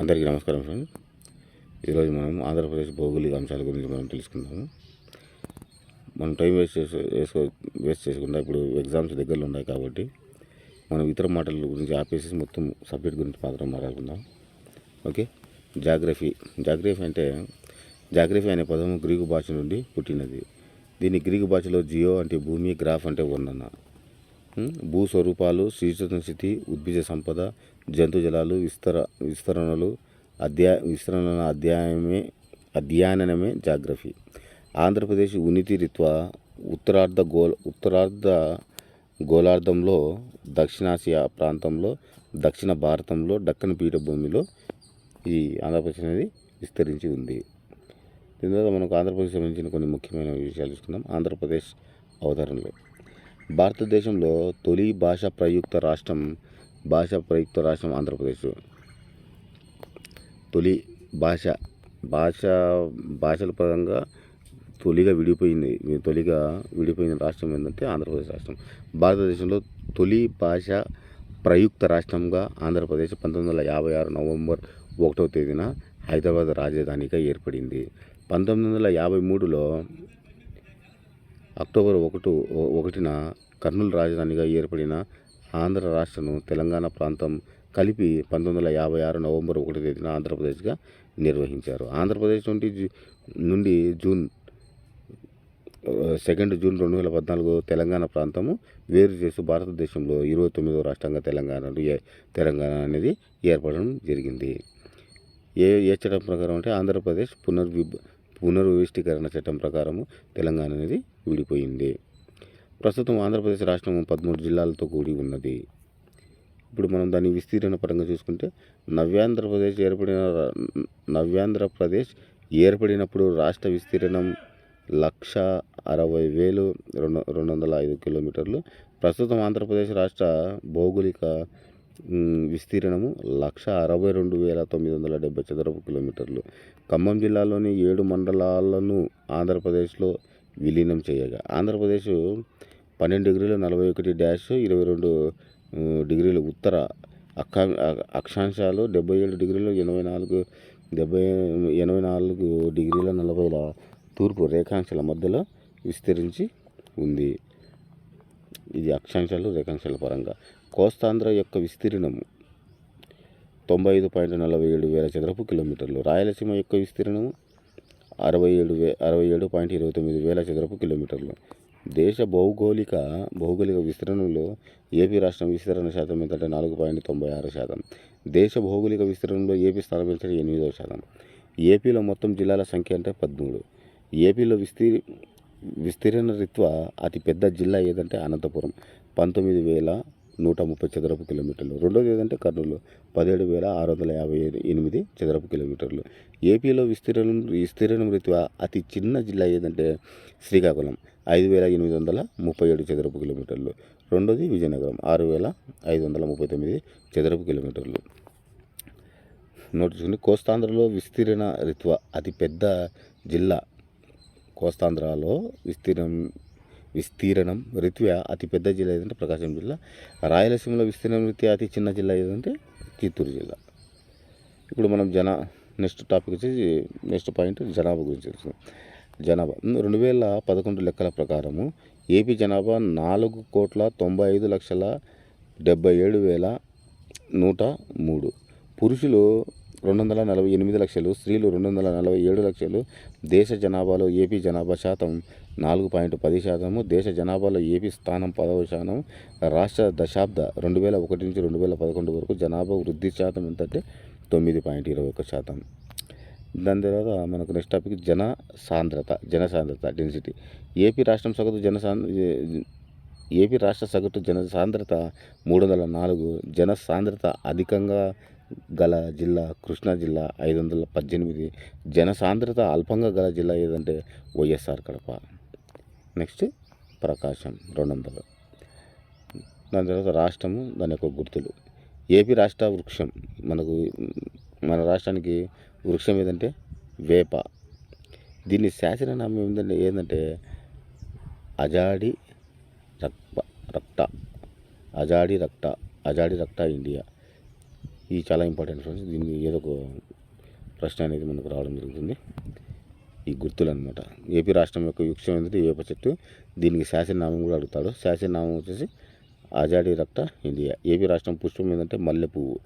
అందరికీ నమస్కారం ఫ్రెండ్ ఈరోజు మనం ఆంధ్రప్రదేశ్ భౌగోళిక అంశాల గురించి మనం తెలుసుకుందాము. మనం టైం వేస్ట్ చేసు వేసుకో వేస్ట్ చేసుకుంటా ఇప్పుడు ఎగ్జామ్స్ దగ్గరలో ఉన్నాయి కాబట్టి మనం ఇతర మాటల గురించి ఆపేసి మొత్తం సబ్జెక్ట్ గురించి మాత్రం మాట్లాడుకుందాం. ఓకే? జాగ్రఫీ. జాగ్రఫీ అంటే జాగ్రఫీ అనే పదం గ్రీకు భాష నుండి పుట్టినది. దీని గ్రీకు భాషలో జియో అంటే భూమి గ్రాఫ్ అంటే వర్ణన. భూస్వరూపాలు భూ స్థితి ఉద్భిజ సంపద జంతు జలాలు విస్తర విస్తరణలు అధ్యా విస్తరణ అధ్యాయమే అధ్యయనమే జాగ్రఫీ. ఆంధ్రప్రదేశ్ ఉనికి రీత్యా ఉత్తరార్ధ గోళ ఉత్తరార్ధ గోళార్ధంలో దక్షిణాసియా ప్రాంతంలో దక్షిణ భారతంలో దక్కన్ పీఠభూమిలో ఈ ఆంధ్రప్రదేశ్ అనేది విస్తరించి ఉంది. దీని తర్వాత మనకు ఆంధ్రప్రదేశ్ సంబంధించిన కొన్ని ముఖ్యమైన విషయాలు చూసుకుందాం. ఆంధ్రప్రదేశ్ అవతరణలో. భారతదేశంలో తొలి భాష ప్రయుక్త రాష్ట్రం భాష ప్రయుక్త రాష్ట్రం ఆంధ్రప్రదేశ్. తొలి భాష భాష భాషల పరంగా తొలిగా విడిపోయింది తొలిగా విడిపోయిన రాష్ట్రం ఏంటంటే ఆంధ్రప్రదేశ్ రాష్ట్రం. భారతదేశంలో తొలి భాష ప్రయుక్త రాష్ట్రంగా ఆంధ్రప్రదేశ్ పంతొమ్మిది వందల యాభై ఆరు నవంబర్ ఒకటవ తేదీన హైదరాబాద్ రాజధానిగా ఏర్పడింది. పంతొమ్మిది వందల యాభై మూడులో అక్టోబర్ ఒకటి ఒకటిన కర్నూలు రాజధానిగా ఏర్పడిన ఆంధ్ర రాష్ట్రం తెలంగాణ ప్రాంతం కలిపి పంతొమ్మిది వందల యాభై ఆరు నవంబర్ ఒకటి తేదీన ఆంధ్రప్రదేశ్గా నిర్వహించారు. ఆంధ్రప్రదేశ్ నుండి జూ- నుండి జూన్ సెకండ్ జూన్ రెండు వేల పద్నాలుగు తెలంగాణ ప్రాంతము వేరు చేసి భారతదేశంలో ఇరవై తొమ్మిదవ రాష్ట్రంగా తెలంగాణ ఏ- తెలంగాణ అనేది ఏర్పడడం జరిగింది. ఏ ఏ చట్టం ప్రకారం అంటే ఆంధ్రప్రదేశ్ పునర్విభ పునర్వ్యవస్థీకరణ చట్టం ప్రకారము తెలంగాణ అనేది విడిపోయింది. ప్రస్తుతం ఆంధ్రప్రదేశ్ రాష్ట్రం పదమూడు జిల్లాలతో కూడి ఉన్నది. ఇప్పుడు మనం దాని విస్తీర్ణ పరంగా చూసుకుంటే నవ్యాంధ్రప్రదేశ్ ఏర్పడిన నవ్యాంధ్రప్రదేశ్ ఏర్పడినప్పుడు రాష్ట్ర విస్తీర్ణం లక్ష అరవై వేలు రెండు రెండు వందల ఐదు కిలోమీటర్లు. ప్రస్తుతం ఆంధ్రప్రదేశ్ రాష్ట్ర భౌగోళిక విస్తీర్ణము లక్ష అరవై రెండు వేల తొమ్మిది వందల డెబ్బై చదరపు కిలోమీటర్లు. ఖమ్మం జిల్లాలోని ఏడు మండలాలను ఆంధ్రప్రదేశ్లో విలీనం చేయగా ఆంధ్రప్రదేశ్ పన్నెండు డిగ్రీలు నలభై ఒకటి డ్యాష్ ఇరవై రెండు డిగ్రీలు ఉత్తర అక్షా అక్షాంశాలు డెబ్బై ఏడు డిగ్రీలు ఎనభై నాలుగు డెబ్బై ఎనభై నాలుగు డిగ్రీల నలభైల తూర్పు రేఖాంశాల మధ్యలో విస్తరించి ఉంది. ఇది అక్షాంశాలు రేఖాంశాల పరంగా. కోస్తాంధ్ర యొక్క విస్తీర్ణము తొంభై ఐదు పాయింట్ నలభై ఏడు వేల చదరపు కిలోమీటర్లు. రాయలసీమ యొక్క విస్తీర్ణము అరవై ఏడు వే అరవై ఏడు పాయింట్ ఇరవై తొమ్మిది వేల చదరపు కిలోమీటర్లు. దేశ భౌగోళిక భౌగోళిక విస్తరణలో ఏపీ రాష్ట్రం విస్తరణ శాతం ఏంటంటే నాలుగు పాయింట్ తొంభై ఆరు శాతం. దేశ భౌగోళిక విస్తరణలో ఏపీ స్థానం ఎంతంటే ఎనిమిదవ శాతం. ఏపీలో మొత్తం జిల్లాల సంఖ్య అంటే పదమూడు. ఏపీలో విస్తీర్ విస్తీర్ణ రిత్వ అతి పెద్ద జిల్లా ఏదంటే అనంతపురం. పంతొమ్మిది వేల నూట ముప్పై చదరపు కిలోమీటర్లు. రెండోది ఏదంటే కర్నూలు. పదిహేడు వేల ఆరు వందల యాభై ఎనిమిది చదరపు కిలోమీటర్లు. ఏపీలో విస్తీర్ణం విస్తీర్ణం రీత్యా అతి చిన్న జిల్లా ఏదంటే శ్రీకాకుళం. ఐదు వేల ఎనిమిది వందల ముప్పై ఏడు చదరపు కిలోమీటర్లు. రెండోది విజయనగరం. ఆరు వేల ఐదు వందల ముప్పై తొమ్మిది చదరపు కిలోమీటర్లు. నోటి కోస్తాంధ్రలో విస్తీర్ణ రీత్యా అతి పెద్ద జిల్లా. కోస్తాంధ్రలో విస్తీర్ణం విస్తీర్ణం రీత్యా అతిపెద్ద జిల్లా ఏదంటే ప్రకాశం జిల్లా. రాయలసీమలో విస్తీర్ణం రీత్యా అతి చిన్న జిల్లా ఏదంటే చిత్తూరు జిల్లా. ఇప్పుడు మనం జన నెక్స్ట్ టాపిక్ వచ్చేసి నెక్స్ట్ పాయింట్ జనాభా గురించి తెలుసుకుందాం. జనాభా. రెండు వేల పదకొండు లెక్కల ప్రకారము ఏపీ జనాభా నాలుగు కోట్ల తొంభై ఐదు లక్షల డెబ్బై ఏడు వేల నూట మూడు. పురుషులు రెండు వందల నలభై ఎనిమిది లక్షలు స్త్రీలు రెండు వందల నలభై ఏడు లక్షలు దేశ జనాభాలో ఏపీ జనాభా శాతం నాలుగు పాయింట్ పది శాతము దేశ జనాభాలో ఏపీ స్థానం పదవ శాతం రాష్ట్ర దశాబ్ద రెండు వేల ఒకటి నుంచి రెండు వేల పదకొండు వరకు జనాభా వృద్ధి శాతం ఎంతంటే తొమ్మిది పాయింట్ ఇరవై ఒక శాతం. దాని తర్వాత మనకు నెక్స్ట్ టాపిక్ జన సాంద్రత జన సాంద్రత డెన్సిటీ ఏపీ రాష్ట్రం సగటు జన సాంద్ర ఏపీ రాష్ట్ర సగటు జన సాంద్రత మూడు వందల నాలుగు జన సాంద్రత అధికంగా గల జిల్లా కృష్ణా జిల్లా ఐదు వందల పద్దెనిమిది జన సాంద్రత అల్పంగా గల జిల్లా ఏదంటే వైఎస్ఆర్ కడప. నెక్స్ట్ ప్రకాశం రెండు వందలు దాని తర్వాత రాష్ట్రము దాని యొక్క గుర్తులు. ఏపీ రాష్ట్ర వృక్షం మనకు మన రాష్ట్రానికి వృక్షం ఏదంటే వేప. దీన్ని శాసననామం ఏంటంటే ఏంటంటే అజాడి రక్త రక్త. అజాడి రక్త అజాడి రక్త ఇండియా. ఇది చాలా ఇంపార్టెంట్ ఫ్రెండ్స్ దీన్ని ఏదో ఒక ప్రశ్న అనేది మనకు రావడం జరుగుతుంది. ఈ గుర్తులు అనమాట ఏపీ రాష్ట్రం యొక్క వృక్షం ఏంటంటే వేప చెట్టు దీనికి శాసననామం కూడా అడుగుతాడు. శాసననామం వచ్చేసి ఆజాడి రక్త ఇండియా. ఏపీ రాష్ట్రం పుష్పం ఏంటంటే మల్లె పువ్వు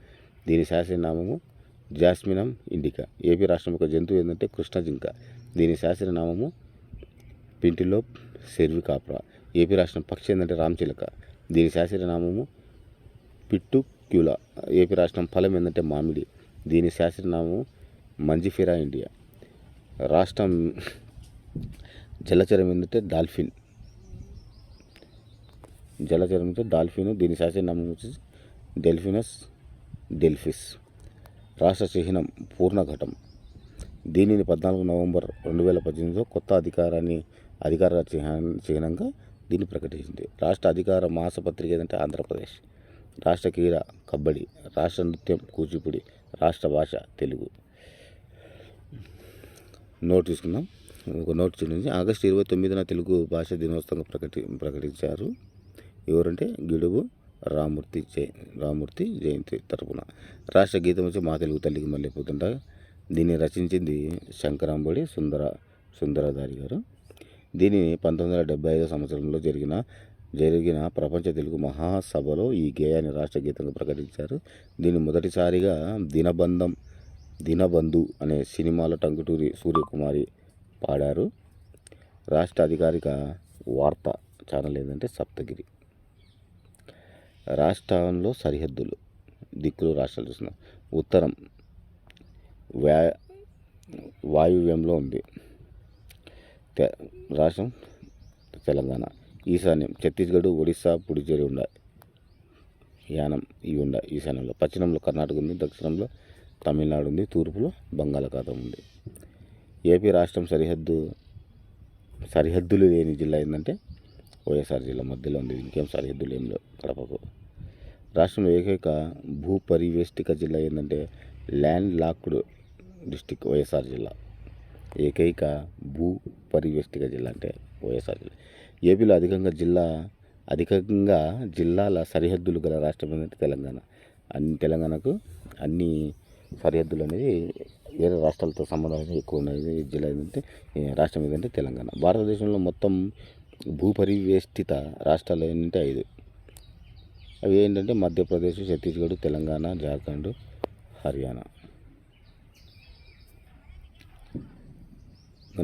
దీని శాసననామము జాస్మినం ఇండికా. ఏపీ రాష్ట్రం యొక్క జంతువు ఏంటంటే కృష్ణ జింక దీని శాసననామము పింటిలో సెర్వికాప్రా. ఏపీ రాష్ట్రం పక్షి ఏంటంటే రామచిలక. దీని శాసననామము పిట్టు క్యూలా ఏపీ రాష్ట్రం ఫలం ఏంటంటే మామిడి. దీని శాస్త్రనామం మంజిఫిరా ఇండియా. రాష్ట్రం జలచరం ఏంటంటే డాల్ఫిన్. జలచరం అంటే డాల్ఫిన్ దీని శాస్త్రనామం వచ్చేసి డెల్ఫినస్ డెల్ఫిస్. రాష్ట్ర చిహ్నం పూర్ణఘటం. దీనిని పద్నాలుగు నవంబర్ రెండు వేల పద్దెనిమిదిలో కొత్త అధికారాన్ని అధికార చిహ్న చిహ్నంగా దీన్ని ప్రకటించింది. రాష్ట్ర అధికార మాసపత్రిక ఏదంటే ఆంధ్రప్రదేశ్. రాష్ట్ర క్రీడ కబడ్డీ రాష్ట్ర నృత్యం కూచిపూడి రాష్ట్ర భాష తెలుగు. నోట్ తీసుకుందాం. ఒక నోట్ చూడండి. ఆగస్టు ఇరవై తొమ్మిదిన తెలుగు భాష దినోత్సవంగా ప్రకటి ప్రకటించారు. ఎవరంటే గిడుగు రామూర్తి జయ రామూర్తి జయంతి తరపున. రాష్ట్ర గీతం వచ్చి మా తెలుగు తల్లికి మళ్ళీ పోతుంట దీన్ని రచించింది శంకరాంబడి సుందర సుందరధారి గారు. దీనిని పంతొమ్మిది వందల డెబ్బై ఐదో సంవత్సరంలో జరిగిన జరిగిన ప్రపంచ తెలుగు మహాసభలో ఈ గేయాన్ని రాష్ట్ర గీతంగా ప్రకటించారు. దీన్ని మొదటిసారిగా దినబంధం దినబంధు అనే సినిమాలో టంగుటూరి సూర్యకుమారి పాడారు. రాష్ట్ర అధికారిక వార్త ఛానల్ ఏంటంటే సప్తగిరి. రాష్ట్రంలో సరిహద్దులు దిక్కులు రాష్ట్రాలు చూస్తున్నాం. ఉత్తరం వ్యా వాయువ్యంలో ఉంది. తె- రాష్ట్రం తెలంగాణ. ఈశాన్యం. ఛత్తీస్గఢ్ ఒడిస్సా పుడుచేరి ఉన్నాయి యానం ఇవి ఉన్నాయి ఈశాన్యంలో. పశ్చిమంలో కర్ణాటక ఉంది దక్షిణంలో తమిళనాడు ఉంది తూర్పులో బంగాళాఖాతం ఉంది. ఏపీ రాష్ట్రం సరిహద్దు సరిహద్దులు లేని జిల్లా ఏంటంటే వైఎస్ఆర్ జిల్లా. మధ్యలో ఉంది ఇంకేం సరిహద్దులు ఏం లేవు కడపకు. రాష్ట్రంలో ఏకైక భూ పరివేష్టిక జిల్లా ఏంటంటే ల్యాండ్ లాక్డ్ డిస్టిక్ వైఎస్ఆర్ జిల్లా. ఏకైక భూ పరివేష్టిక జిల్లా అంటే వైఎస్ఆర్ జిల్లా. ఏపీలో అధికంగా జిల్లా అధికంగా జిల్లాల సరిహద్దులు గల రాష్ట్రం ఏంటంటే తెలంగాణ. అన్ని తెలంగాణకు అన్ని సరిహద్దులు అనేది వేరే రాష్ట్రాలతో సంబంధం అనేది ఎక్కువ ఉన్నది జిల్లా ఏంటంటే రాష్ట్రం ఏంటంటే తెలంగాణ. భారతదేశంలో మొత్తం భూపరివేష్టిత రాష్ట్రాలు ఏంటంటే ఐదు. అవి ఏంటంటే మధ్యప్రదేశ్ ఛత్తీస్గఢ్ తెలంగాణ జార్ఖండ్ హర్యానా.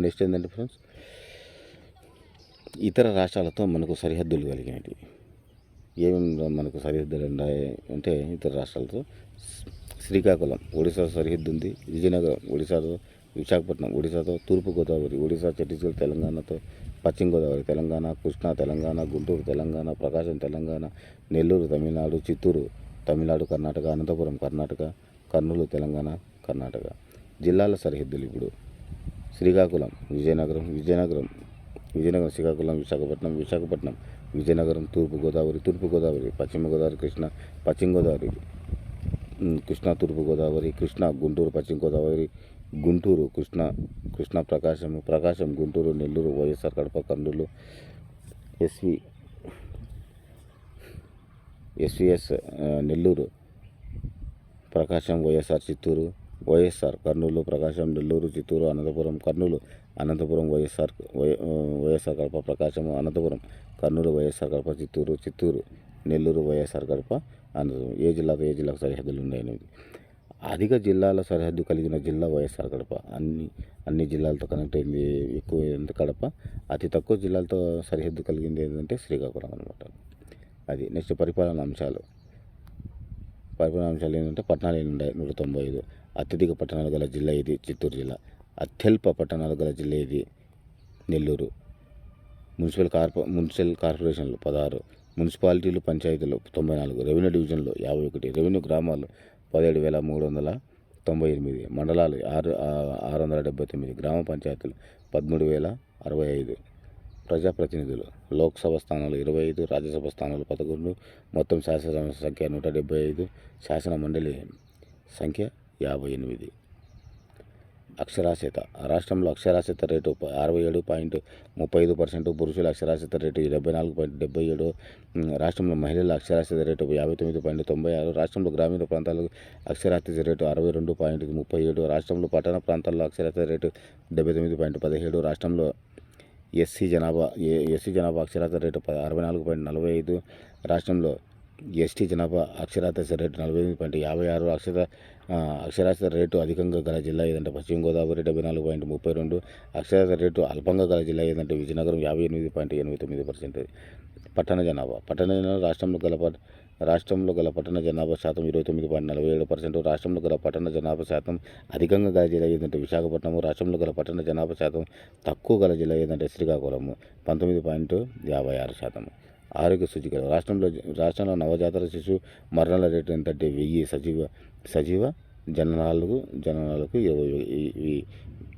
నెక్స్ట్ ఏంటంటే ఫ్రెండ్స్ ఇతర రాష్ట్రాలతో మనకు సరిహద్దులు కలిగినవి. ఏమేమి మనకు సరిహద్దులు ఉన్నాయి అంటే ఇతర రాష్ట్రాలతో? శ్రీకాకుళం ఒడిశా సరిహద్దు ఉంది. విజయనగరం ఒడిశాతో విశాఖపట్నం ఒడిశాతో తూర్పు గోదావరి ఒడిశా ఛత్తీస్గఢ్ తెలంగాణతో పశ్చిమ గోదావరి తెలంగాణ కృష్ణా తెలంగాణ గుంటూరు తెలంగాణ ప్రకాశం తెలంగాణ నెల్లూరు తమిళనాడు చిత్తూరు తమిళనాడు కర్ణాటక అనంతపురం కర్ణాటక కర్నూలు తెలంగాణ కర్ణాటక. జిల్లాల సరిహద్దులు ఇప్పుడు. శ్రీకాకుళం విజయనగరం విజయనగరం విజయనగరం శ్రీకాకుళం విశాఖపట్నం విశాఖపట్నం విజయనగరం తూర్పుగోదావరి తూర్పుగోదావరి పశ్చిమగోదావరి గోదావరి పశ్చిమ గోదావరి కృష్ణ పశ్చిమ గోదావరి కృష్ణా తూర్పుగోదావరి కృష్ణా గుంటూరు పశ్చిమ Godavari Guntur Krishna Krishna Prakasam Prakasam Guntur Nellore YSR Kadapa Kurnool S V S V S Nellore Prakasam YSR Chittoor YSR Kurnool Prakasam Nellore Chittoor Anantapuram Kurnool Anantapuram YSR Y- YSR Kadapa Prakasam Anantapuram Kurnool YSR Kadapa Chittoor Chittoor Nellore YSR Kadapa Anantapuram ఏ జిల్లాకు ఏ జిల్లాకు సరిహద్దులు ఉన్నాయి అధిక జిల్లాల సరిహద్దు కలిగిన జిల్లా వైఎస్ఆర్ కడప. అన్ని అన్ని జిల్లాలతో కనెక్ట్ అయింది ఎక్కువ ఏంటంటే కడప. అతి తక్కువ జిల్లాలతో సరిహద్దు కలిగింది ఏంటంటే శ్రీకాకుళం అనమాట అది నెక్స్ట్ పరిపాలన అంశాలు. పరిపాలన అంశాలు ఏంటంటే పట్టణాలు ఎన్ని నూట తొంభై ఐదు. అత్యధిక పట్టణాలు గల జిల్లా ఇది చిత్తూరు జిల్లా. అత్యల్ప పట్టణాలు గల జిల్లా ఇది నెల్లూరు. మున్సిపల్ కార్పొ మున్సిపల్ కార్పొరేషన్లు పదహారు. మున్సిపాలిటీలు పంచాయతీలు తొంభై నాలుగు. రెవెన్యూ డివిజన్లు యాభై ఒకటి. రెవెన్యూ గ్రామాలు పదిహేడు వేల మూడు వందల తొంభై ఎనిమిది. మండలాలు ఆరు ఆరు వందల డెబ్బై తొమ్మిది. గ్రామ పంచాయతీలు పదమూడు వేల అరవై ఐదు. ప్రజాప్రతినిధులు. లోక్సభ స్థానాలు ఇరవై ఐదు రాజ్యసభ స్థానాలు పదకొండు మొత్తం శాసనసభ సంఖ్య నూట డెబ్బై ఐదు శాసన మండలి సంఖ్య యాభై ఎనిమిది. అక్షరాస్యత. రాష్ట్రంలో అక్షరాస్యత రేటు అరవై ఏడు పాయింట్ ముప్పై ఐదు పర్సెంట్ పురుషుల అక్షరాస్యత రేటు డెబ్బై నాలుగు పాయింట్ డెబ్బై ఏడు రాష్ట్రంలో మహిళల అక్షరాస్యత రేటు యాభై తొమ్మిది పాయింట్ తొంభై ఆరు రాష్ట్రంలో గ్రామీణ ప్రాంతాలకు అక్షరాస్యత రేటు అరవై రెండు పాయింట్ ముప్పై ఏడు రాష్ట్రంలో పట్టణ ప్రాంతాల్లో అక్షరాస్యత రేటు డెబ్బై తొమ్మిది పాయింట్ పదిహేడు రాష్ట్రంలో ఎస్సీ జనాభా ఏ ఎస్సీ జనాభా అక్షరాస్యత రేటు అరవై నాలుగు పాయింట్ నలభై ఐదు రాష్ట్రంలో ఎస్టీ జనాభా అక్షరాస్యత రేటు నలభై ఎనిమిది పాయింట్ యాభై ఆరు అక్షర అక్షరాస్యత రేటు అధికంగా గల జిల్లా ఏదంటే పశ్చిమ గోదావరి డెబ్బై నాలుగు పాయింట్ ముప్పై రెండు అక్షరాస్యత రేటు అల్పంగా గల జిల్లా ఏదంటే విజయనగరం యాభై ఎనిమిది పాయింట్ ఎనభై తొమ్మిది పర్సెంట్. పట్టణ జనాభా పట్టణ జనాభా రాష్ట్రంలో గల రాష్ట్రంలో గల పట్టణ జనాభా శాతం ఇరవై తొమ్మిది పాయింట్ నలభై ఏడు పర్సెంట్ రాష్ట్రంలో గల పట్టణ జనాభా శాతం అధికంగా గల జిల్లా ఏదంటే విశాఖపట్నము రాష్ట్రంలో గల పట్టణ జనాభా శాతం తక్కువ గల జిల్లా ఏదంటే శ్రీకాకుళము పంతొమ్మిది పాయింట్ యాభై ఆరు శాతం ఆరోగ్య సూచికలు రాష్ట్రంలో రాష్ట్రంలో నవజాతర శిశు మరణాల రేటు ఎంతంటే? వెయ్యి సజీవ సజీవ జననాలకు జననాలకు ఇరవై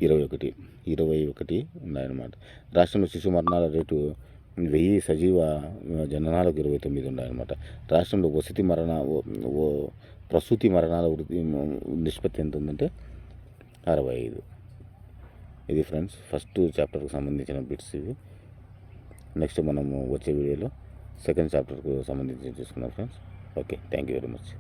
ఇరవై ఒకటి ఇరవై ఒకటి ఉన్నాయన్నమాట. రాష్ట్రంలో శిశు మరణాల రేటు వెయ్యి సజీవ జననాలకు ఇరవై తొమ్మిది ఉన్నాయన్నమాట. రాష్ట్రంలో వసతి మరణ ఓ- ప్రసూతి మరణాల వృత్తి నిష్పత్తి ఎంత ఉందంటే అరవై ఐదు. ఇది ఫ్రెండ్స్ ఫస్ట్ చాప్టర్కి సంబంధించిన బిట్స్ ఇవి. నెక్స్ట్ మనము వచ్చే వీడియోలో సెకండ్ చాప్టర్కు సంబంధించి చూసుకున్నాం friends. Okay thank you very much.